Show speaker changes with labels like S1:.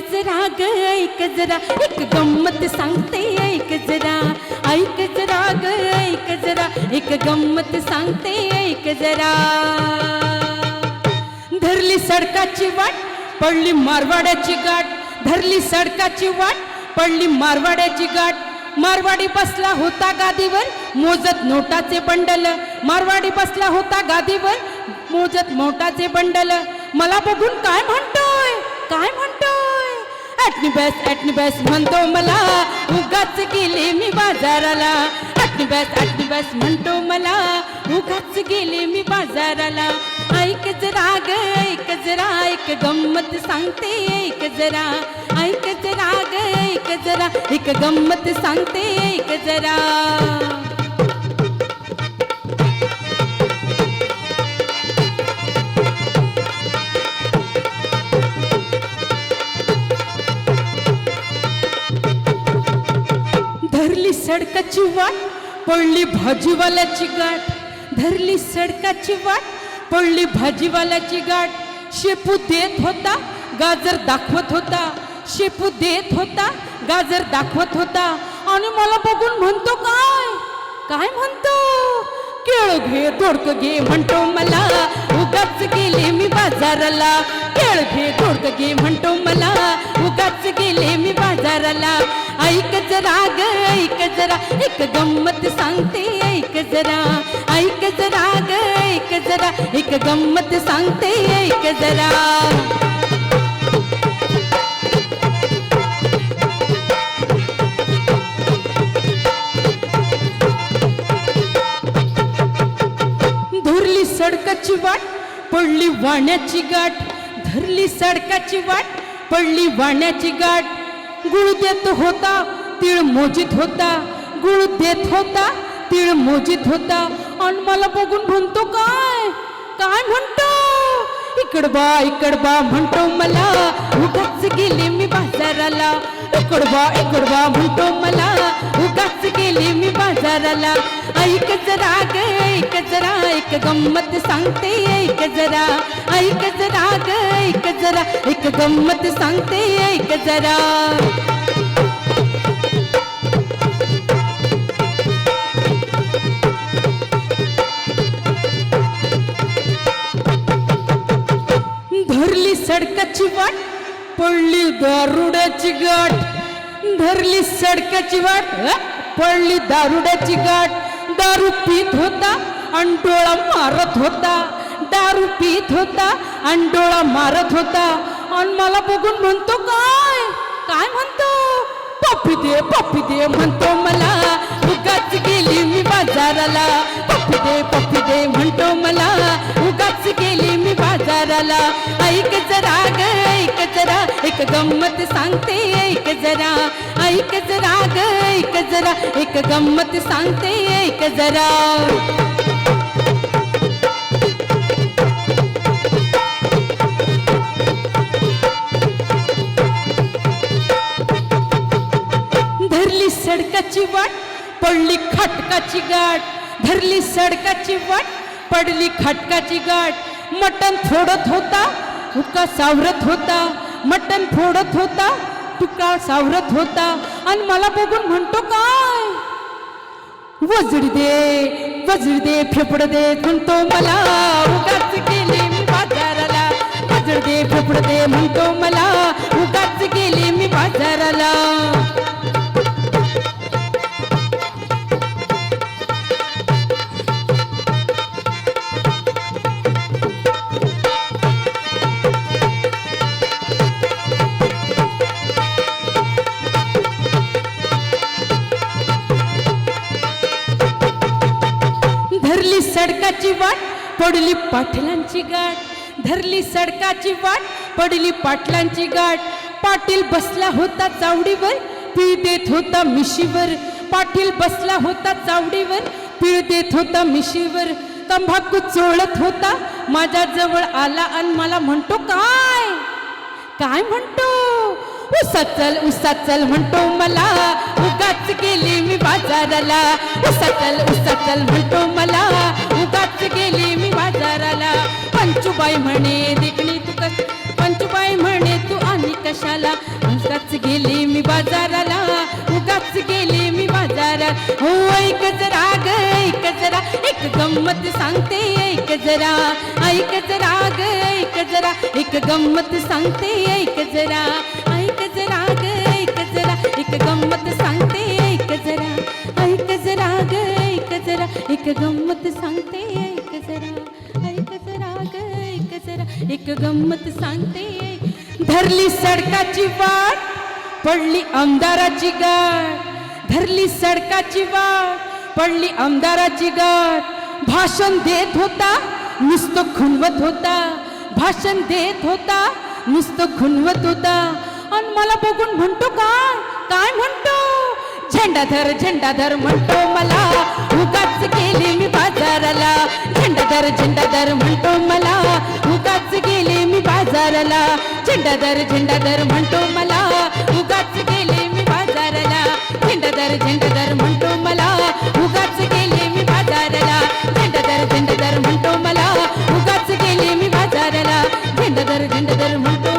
S1: जरा ग ऐक जरा. एक गंमत सांगते ऐक जरा. ऐक जरा ग ऐक जरा. एक गंमत सांगते ऐक जरा. धरली सडकाची वाट पडली मारवाड्याची गाठ. धरली सडकाची वाट पडली मारवाड्याची गाठ. मारवाडी बसला होता गादीवर मोजत नोटाचे बंडल. मारवाडी बसला होता गादीवर मोजत नोटाचे बंडल. मला बघून काय म्हणतोय? काय म्हणतोय? ॲटनी बॅस म्हणतो मला उगाच गेले मी बाजाराला. ॲटनी बस ॲटनी म्हणतो मला उगाच गेले मी बाजाराला. ऐक जरा ग ऐक जरा एक गंमत सांगते ऐक जरा. ऐक जरा ग ऐक जरा एक गंमत सांगते ऐक जरा. सडकाची वाट पडली भाजीवाल्याची गाठ. धरली सडकाची वाट पडली भाजीवाल्याची गाठ. शेपू देत होता गाजर दाखवत होता. शेपू देत होता गाजर दाखवत होता. आणि मला बघून म्हणतो काय? काय म्हणतो? केळ घे दोडक घे म्हणतो मला. उगाच गेले मी बाजाराला. केळ घे दोडक घे म्हणतो मला. उगाच गेले मी बाजाराला. ऐक जरा ऐक जरा एक गंमत सांगते ऐक जरा. ऐक जरा ग ऐक जरा. एक गंमत सांगते ऐक जरा. धुरली सडकाची वाट पडली वाण्याची गाठ. धरली सडकाची वाट पडली वाण्याची गाठ. गुळ देत होता तीळ मोजित होता गुळ देत होता तीळ मोजित होता. आणि मला बघून म्हणतो काय? काय म्हणतो? इकड बा इकड बा म्हणतो मला. उगाच गेले मी बाजाराला. इकड बा इकड बा म्हणतो मला. उगाच गेले मी बाजाराला. ऐक जरा ग ऐक जरा एक गंमत सांगते ऐक जरा. ऐक जरा ग ऐक जरा एक गंमत सांगते ऐक जरा. सडकाची वाट पडली दारुड्याची गाठ. धरली सडकाची वाट पडली दारुड्याची गाठ. दारू पीत होता आणि डोळा मारत होता. दारू पीत होता आणि डोळा मारत होता. आणि मला बघून म्हणतो काय? काय म्हणतो? पप्पी दे पप्पी दे म्हणतो मला. उगाच गेली मी बाजाराला. पप्पी दे पप्पी दे म्हणतो मला. उगाच गेली मी बाजाराला. ऐक जरा एक गंमत सांगते ऐक जरा. ऐक जरा ग ऐक जरा. एक गंमत सांगते ऐक जरा. धरली सडकाची वाट पडली खटकाची गाठ. धरली सडकाची वाट पडली खटकाची गाठ. मटण फोडत होता हुका सावरत होता. मटण फोडत होता तुका सावरत होता आणि मला बघून म्हणतो काय? वजडी दे वजडी दे फेफड दे म्हणतो मला उगाच गेले मी बाजाराला. वजडी दे फेफड दे म्हणतो मला उगाच गेले मी बाजाराला. सडकाची वाट पडली पाटलांची गाठ. धरली सडकाची वाट पडली पाटलांची गाठ. पाटील बसला होता चावडीवर पीळ देत होता मिशीवर. पाटील बसला होता चावडीवर पीळ देत होता मिशीवर. तंबाखू चोळत होता माझ्या जवळ आला आणि मला म्हणतो काय? काय म्हणतो? उसा चल उसा चल म्हणतो मला. उगाच गेली मी बाजाराला. उसा चल म्हणतो मला. उगाच गेली मी बाजाराला. पंचुबाई म्हणे देखणी तू कस पंचुबाई म्हणे तू आणि कशाला? उगाच गेली मी बाजाराला. उगाच गेली मी बाजारात. हो ऐक जरा ग ऐक जरा. एक गंमत सांगते ऐक जरा. ऐक जरा ग ऐक जरा. एक गंमत सांगते ऐक जरा. ऐक जरा ग ऐक जरा. एक गंमत सांगते जरा एक गंमत सांगते ऐक जरा ऐक जरा ग ऐक जरा. एक गंमत सांगते धरली सडकाची वाट पडली आमदाराची गाठ. धरली सडकाची वाट पडली आमदाराची गाठ. भाषण देत होता नुसतं खुनवत होता. भाषण देत होता नुसतं खुनवत होता. आणि मला बघून म्हणतो काय? झेंडाधर झंडाधर म्हणतो मला उगाच गेले मी बाजाराला. झेंडाधर झेंडाधर म्हणतो मला उगाच गेले मी बाजाराला. झेंडाधर झेंडाधर म्हणतो मला उगाच गेले मी बाजाराला. झेंडाधर झेंडाधर म्हणतो मला उगाच गेले मी बाजाराला. झेंडाधर झेंडाधर म्हणतो मला उगाच गेले मी बाजाराला. झेंडाधर झेंडाधर म्हणतो